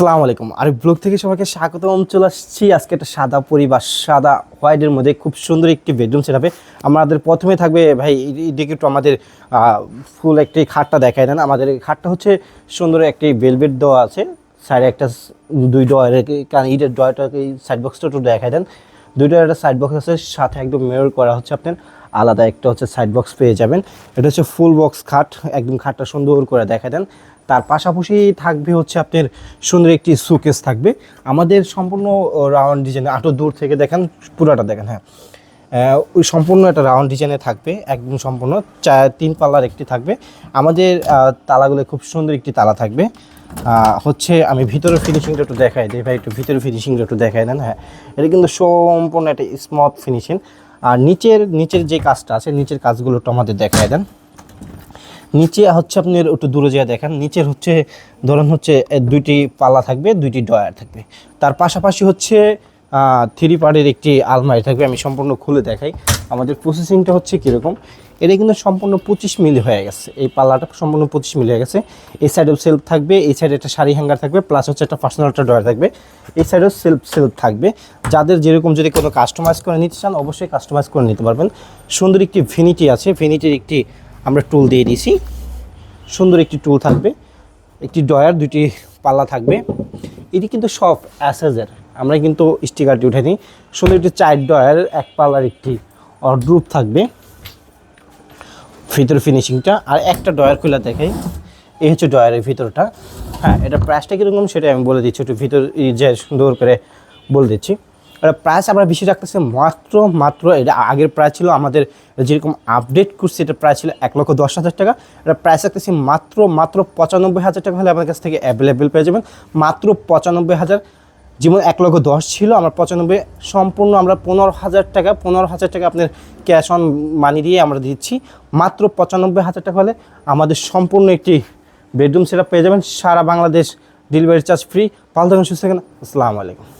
আসসালামু আলাইকুম। আর ব্লগ থেকে সবাইকে স্বাগতম। চলে আসছি আজকে একটা সাদা পরিবার সাদা হোয়াইটের মধ্যে খুব সুন্দর একটি বেডরুম সেট হবে আমাদের প্রথমে থাকবে ভাই, এদিকে একটু আমাদের ফুল একটি খাটটা দেখায় দেন। আমাদের খাটটা হচ্ছে সুন্দর একটি বেলবেট দেওয়া আছে। সাইডে একটা, দুই ডয়ের ইটের ডয়টাকে সাইড বক্সটা একটু দেখায় দেন। দুইটা একটা সাইড বক্স আছে, সাথে একদম মেয়র করা হচ্ছে আপনার। আলাদা একটা হচ্ছে সাইড বক্স পেয়ে যাবেন। এটা হচ্ছে ফুল বক্স খাট, একদম খাটটা সুন্দর করে দেখা দেন। তার পাশাপাশি থাকবে হচ্ছে আপনার সুন্দর একটি সুকেস থাকবে। আমাদের সম্পূর্ণ রাউন্ড ডিজাইন আটো দূর থেকে দেখেন, পুরাটা দেখেন হ্যাঁ। ওই সম্পূর্ণ একটা রাউন্ড ডিজাইনে থাকবে, একদম সম্পূর্ণ চার তিন পাল্লার একটি থাকবে। আমাদের তালাগুলো খুব সুন্দর একটি তালা থাকবে। হচ্ছে আমি ভিতরের ফিনিশিংটা একটু দেখাই দিই ভাই, একটু ভিতরে ফিনিশিংটা একটু দেখাই দেন হ্যাঁ। এটা কিন্তু সম্পূর্ণ একটা স্মথ ফিনিশিং আর নিচের নিচের যে কাজটা আছে, নিচের কাজগুলো একটু আমাদের দেখাই দেন। নিচে হচ্ছে আপনার একটু দূরে যেয়ে দেখেন, নিচের হচ্ছে, ধরুন হচ্ছে দুইটি পাল্লা থাকবে, দুইটি ডয়ার থাকবে। তার পাশাপাশি হচ্ছে থ্রি পার্টের একটি আলমারি থাকবে, আমি সম্পূর্ণ খুলে দেখাই। আমাদের প্রসেসিংটা হচ্ছে কীরকম? এটা কিন্তু সম্পূর্ণ পঁচিশ মিলি হয়ে গেছে। এই পাল্লাটা সম্পূর্ণ পঁচিশ মিলি হয়ে গেছে। এই সাইডেও সেলফ থাকবে, এই সাইডে একটা শাড়ি হ্যাঙ্গার থাকবে প্লাস হচ্ছে একটা পার্সোনাল একটা ডয়ার থাকবে। এই সাইডেও সেলফ সেলফ থাকবে। যাদের যেরকম যদি কোনো কাস্টমাইজ করে নিতে চান, অবশ্যই কাস্টমাইজ করে নিতে পারবেন। সুন্দর একটি ভেনিটি আছে। ভেনিটির একটি আমরা টুল দিয়ে দিয়েছি। সুন্দর একটি টুল থাকবে। একটি ডয়ার দুটি পাল্লা থাকবে। এটি কিন্তু সব অ্যাসেজের আমরা কিন্তু স্টিকারটি উঠে নিই সুন্দর একটি চার ডয়ার এক পাল্লার একটি অড্রুপ থাকবে। ভিতর ফিনিশিংটা আর একটা ডয়ার খোলা দেখাই। এই হচ্ছে ডয়ারের ভিতরটা। হ্যাঁ এটা প্রাইসটা কীরকম সেটা আমি বলে দিচ্ছি, একটু ভিতর যে সুন্দর করে বলে দিচ্ছি। এটা প্রাইস আমরা বেশি রাখতেছি মাত্র মাত্র এটা আগের প্রাইস ছিল আমাদের যেরকম আপডেট করছি, এটা প্রাইস ছিল এক লক্ষ দশ হাজার টাকা। এটা প্রাইস রাখতেছি মাত্র মাত্র পঁচানব্বই হাজার টাকা হলে আমাদের কাছ থেকে অ্যাভেলেবেল পেয়ে যাবেন। মাত্র পঁচানব্বই হাজার যেমন এক লক্ষ দশ ছিল, আমরা পঁচানব্বই, সম্পূর্ণ আমরা পনেরো হাজার টাকা, পনেরো হাজার টাকা আপনার ক্যাশ অন মানি দিয়ে আমরা দিচ্ছি। মাত্র পঁচানব্বই হাজার টাকা হলে আমাদের সম্পূর্ণ একটি বেডরুম সেটা পেয়ে যাবেন, সারা বাংলাদেশ ডেলিভারি চার্জ ফ্রি ভালো থাকুন, সুস্থ থাকেন, আসসালামু আলাইকুম।